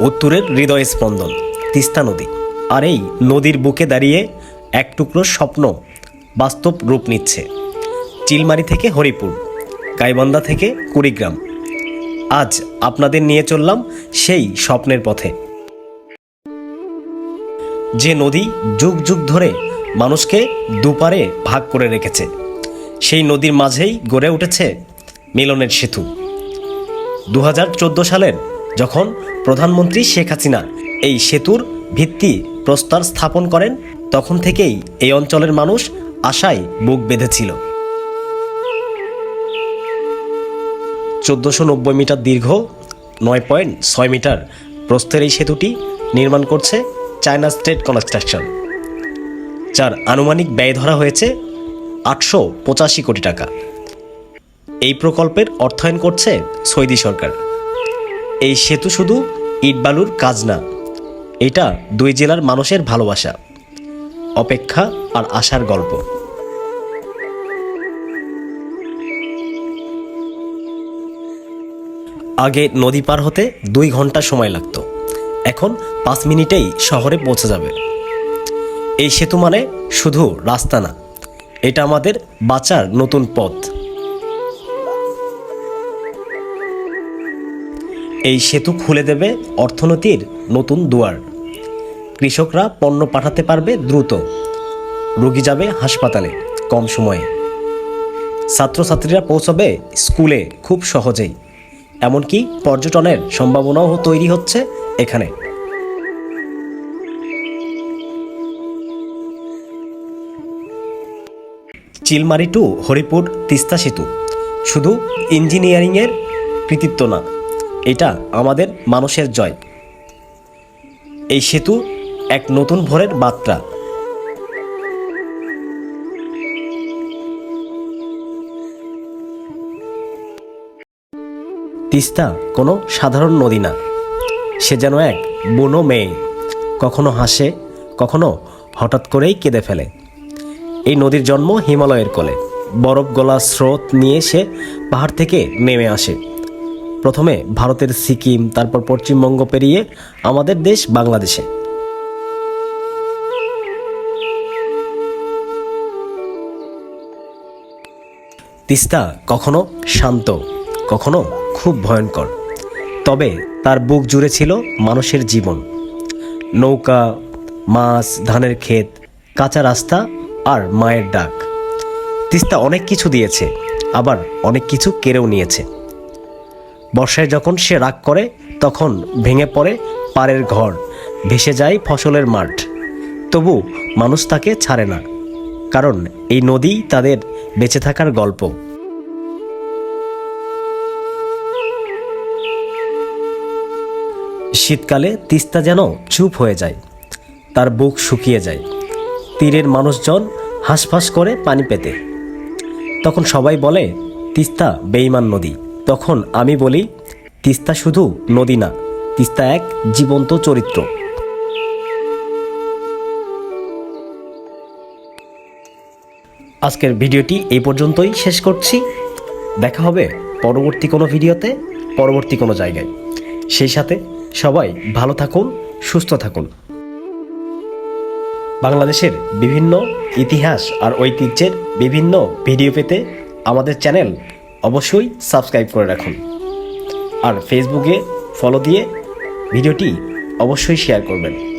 উত্তরের হৃদয় স্পন্দন, তিস্তা নদী। আর এই নদীর বুকে দাঁড়িয়ে এক টুকরো স্বপ্ন বাস্তব রূপ নিচ্ছে। চিলমারি থেকে হরিপুর, গাইবান্ধা থেকে কুড়িগ্রাম। আজ আপনাদের নিয়ে চললাম সেই স্বপ্নের পথে। যে নদী যুগ যুগ ধরে মানুষকে দুপারে ভাগ করে রেখেছে, সেই নদীর মাঝেই গড়ে উঠেছে মিলনের সেতু। দু হাজার চোদ্দ সালের যখন প্রধানমন্ত্রী শেখ হাসিনা এই সেতুর ভিত্তি প্রস্তর স্থাপন করেন, তখন থেকেই এই অঞ্চলের মানুষ আশায় বুক বেঁধেছিল। চোদ্দোশো নব্বই মিটার দীর্ঘ, নয় পয়েন্ট ছয় মিটার প্রস্থের এই সেতুটি নির্মাণ করছে চায়না স্টেট কনস্ট্রাকশন, যার আনুমানিক ব্যয় ধরা হয়েছে আটশো পঁচাশি কোটি টাকা। এই প্রকল্পের অর্থায়ন করছে সৌদি সরকার। এই সেতু শুধু ইটবালুর কাজ না, এটা দুই জেলার মানুষের ভালোবাসা, অপেক্ষা আর আশার গল্প। আগে নদী পার হতে দুই ঘণ্টা সময় লাগতো, এখন পাঁচ মিনিটেই শহরে পৌঁছে যাবে। এই সেতু মানে শুধু রাস্তা না, এটা আমাদের বাঁচার নতুন পথ। এই সেতু খুলে দেবে অর্থনীতির নতুন দুয়ার। কৃষকরা পণ্য পাঠাতে পারবে দ্রুত। রোগী যাবে হাসপাতালে কম সময়ে। ছাত্রছাত্রীরা পৌঁছবে স্কুলে খুব সহজেই। এমনকি পর্যটনের সম্ভাবনাও তৈরি হচ্ছে এখানে। চিলমারি টু হরিপুর তিস্তা সেতু। শুধু ইঞ্জিনিয়ারিংয়ের কৃতিত্ব না এটা আমাদের মানুষের জয়। এই সেতু এক নতুন ভোরের বার্তা। তিস্তা কোনো সাধারণ নদী না। সে যেন এক বুনো মেয়ে। কখনো হাসে, কখনো হঠাৎ করেই কেঁদে ফেলে। এই নদীর জন্ম হিমালয়ের কোলে। বরফ গলা স্রোত নিয়ে সে পাহাড় থেকে নেমে আসে। প্রথমে ভারতের সিকিম, তারপর পশ্চিমবঙ্গ পেরিয়ে আমাদের দেশ বাংলাদেশে। তিস্তা কখনো শান্ত, কখনো খুব ভয়ঙ্কর। তবে তার বুক জুড়ে ছিল মানুষের জীবন। নৌকা, মাছ, ধানের ক্ষেত, কাঁচা রাস্তা আর মায়ের ডাক। তিস্তা অনেক কিছু দিয়েছে, আবার অনেক কিছু কেড়েও নিয়েছে। বর্ষায় যখন সে রাগ করে, তখন ভেঙে পড়ে পাড়ের ঘর, ভেসে যায় ফসলের মাঠ। তবু মানুষ তাকে ছাড়ে না, কারণ এই নদী তাদের বেঁচে থাকার গল্প। শীতকালে তিস্তা যেন চুপ হয়ে যায়, তার বুক শুকিয়ে যায়। তীরের মানুষজন হাঁসফাঁস করে পানি পেতে। তখন সবাই বলে, তিস্তা বেইমান নদী। তখন আমি বলি, তিস্তা শুধু নদী না, তিস্তা এক জীবন্ত চরিত্র। আজকের ভিডিওটি এই পর্যন্তই শেষ করছি। দেখা হবে পরবর্তী কোনো ভিডিওতে, পরবর্তী কোনো জায়গায়। সেই সাথে সবাই ভালো থাকুন, সুস্থ থাকুন। বাংলাদেশের বিভিন্ন ইতিহাস আর ঐতিহ্যের বিভিন্ন ভিডিও পেতে আমাদের চ্যানেল অবশ্যই সাবস্ক্রাইব করে রাখুন। আর ফেসবুকে ফলো দিয়ে ভিডিওটি অবশ্যই শেয়ার করবেন।